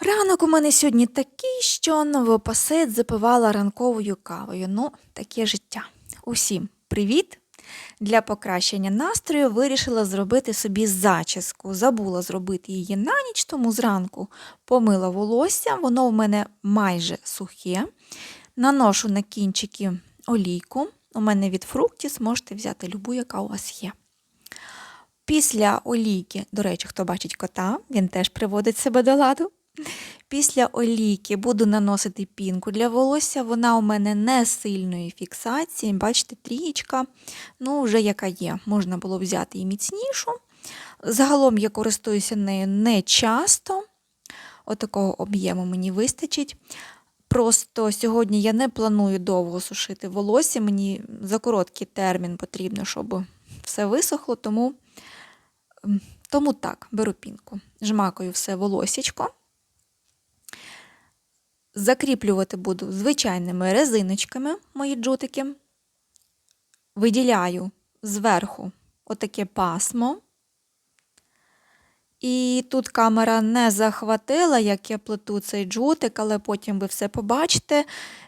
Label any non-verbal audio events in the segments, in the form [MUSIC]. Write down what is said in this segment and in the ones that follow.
Ранок у мене сьогодні такий, що новопосед запивала ранковою кавою. Ну, таке життя. Усім привіт! Для покращення настрою вирішила зробити собі зачіску. Забула зробити її на ніч, тому зранку помила волосся, воно в мене майже сухе. Наношу на кінчики олійку. У мене від фруктіс можете взяти любу, яка у вас є. Після олійки, до речі, хто бачить кота, він теж приводить себе до ладу. Після олійки буду наносити пінку для волосся. Вона у мене не сильної фіксації. Бачите, трієчка, ну, вже яка є. Можна було взяти і міцнішу. Загалом я користуюся нею не часто. Отакого об'єму мені вистачить. Просто сьогодні я не планую довго сушити волосся. Мені за короткий термін потрібно, щоб все висохло, тому, тому так, беру пінку. Жмакаю все волосічко. Закріплювати буду звичайними резиночками мої джутики. Виділяю зверху отаке пасмо. І тут камера не захватила, як я плету цей джутик, але потім ви все побачите.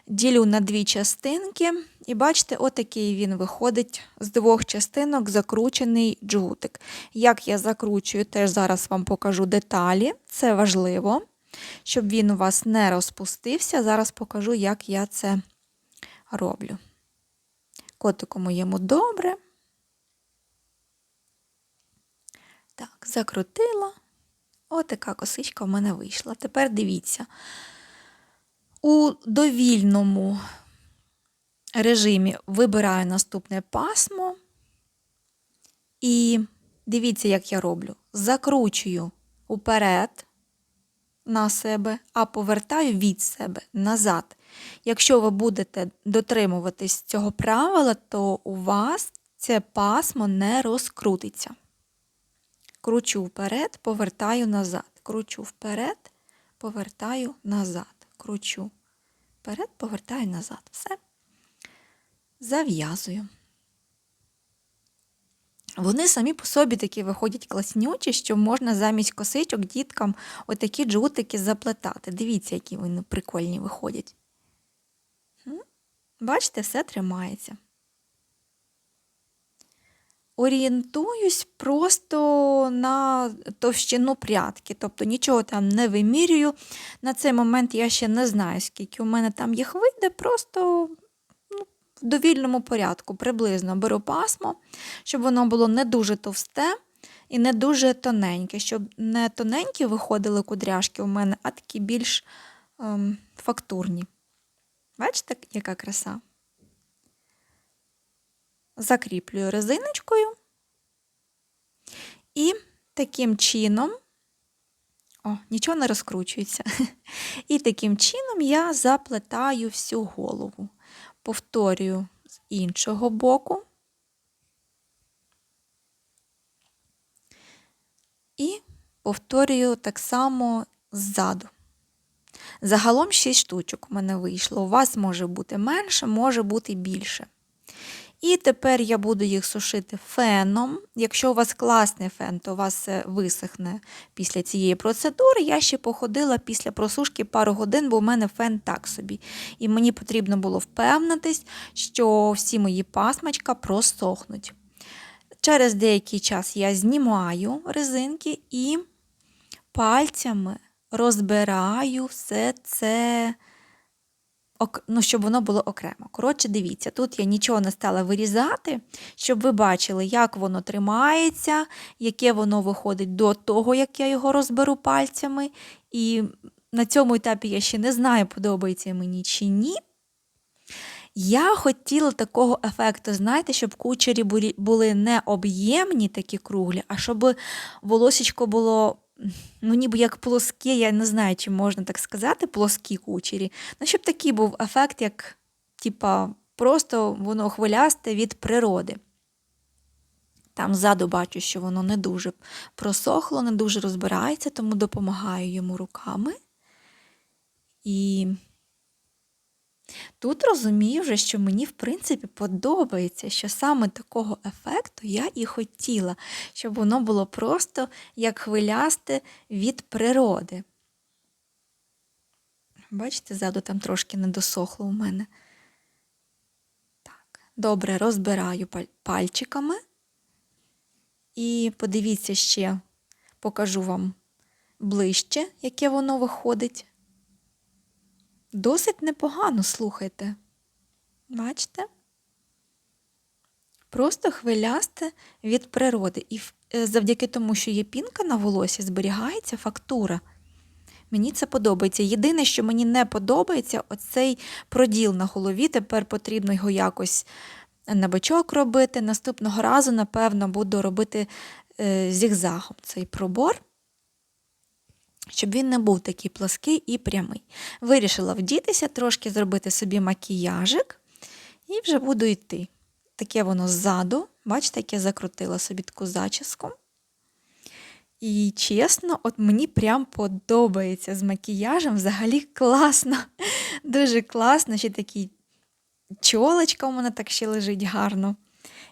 Ділю на дві частинки, і бачите, отакий він виходить з двох частинок закручений джутик. Як я закручую, теж зараз вам покажу деталі, це важливо щоб він у вас не розпустився. Зараз покажу, як я це роблю. Котику моєму добре. Так, закрутила. Отака косичка в мене вийшла. Тепер дивіться. У довільному режимі вибираю наступне пасмо. І дивіться, як я роблю. Закручую уперед на себе, а повертаю від себе назад. Якщо ви будете дотримуватись цього правила, то у вас це пасмо не розкрутиться. Кручу вперед, повертаю назад. Кручу вперед, повертаю назад. Кручу вперед, повертаю назад. Все. Зав'язую. Вони самі по собі такі виходять класнючі, що можна замість косичок діткам отакі джутики заплетати. Дивіться, які вони прикольні виходять. Бачите, все тримається. Орієнтуюсь просто на товщину прядки, тобто нічого там не вимірюю. На цей момент я ще не знаю, скільки у мене там їх вийде, просто довільному порядку приблизно беру пасмо, щоб воно було не дуже товсте і не дуже тоненьке, щоб не тоненькі виходили кудряшки у мене, а такі більш ем, фактурні. Бачите, яка краса? Закріплюю резиночкою. І таким чином, о, нічого не розкручується. [LAUGHS] І таким чином я заплетаю всю голову повторюю з іншого боку. І повторюю так само ззаду. Загалом 6 штучок у мене вийшло. У вас може бути менше, може бути більше. І тепер я буду їх сушити феном. Якщо у вас класний фен, то у вас все висохне після цієї процедури. Я ще походила після просушки пару годин, бо у мене фен так собі. І мені потрібно було впевнитись, що всі мої пасмачка просохнуть. Через деякий час я знімаю резинки і пальцями розбираю все це ну, щоб воно було окремо. Коротше, дивіться, тут я нічого не стала вирізати, щоб ви бачили, як воно тримається, яке воно виходить до того, як я його розберу пальцями. І на цьому етапі я ще не знаю, подобається мені чи ні. Я хотіла такого ефекту, знаєте, щоб кучері були не об'ємні такі круглі, а щоб волосечко було ну ніби як плоскі, я не знаю, чи можна так сказати, плоскі кучері. Ну, щоб такий був ефект, як, типа, просто воно хвилясте від природи. Там ззаду бачу, що воно не дуже просохло, не дуже розбирається, тому допомагаю йому руками. І Тут розумію вже, що мені, в принципі, подобається, що саме такого ефекту я і хотіла, щоб воно було просто як хвилясте від природи. Бачите, ззаду там трошки не досохло у мене. Так, добре, розбираю пальчиками. І подивіться ще, покажу вам ближче, яке воно виходить. Досить непогано, слухайте. Бачите? Просто хвилясте від природи. І е, завдяки тому, що є пінка на волосі, зберігається фактура. Мені це подобається. Єдине, що мені не подобається, оцей проділ на голові. Тепер потрібно його якось на бочок робити. Наступного разу, напевно, буду робити е, зігзагом цей пробор, щоб він не був такий плаский і прямий. Вирішила вдітися, трошки зробити собі макіяжик, і вже буду йти. Таке воно ззаду. Бачите, як я закрутила собі таку зачіску. І чесно, от мені прям подобається з макіяжем. Взагалі класно. [LAUGHS] Дуже класно. Ще такий чолочка у мене так ще лежить гарно.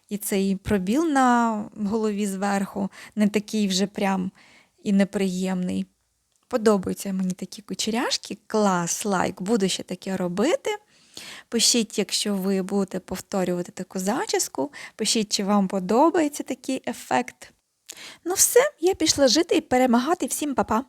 І цей пробіл на голові зверху не такий вже прям і неприємний. Подобаються мені такі кучеряшки. Клас, лайк. Буду ще таке робити. Пишіть, якщо ви будете повторювати таку зачіску. Пишіть, чи вам подобається такий ефект. Ну все, я пішла жити і перемагати всім па-па.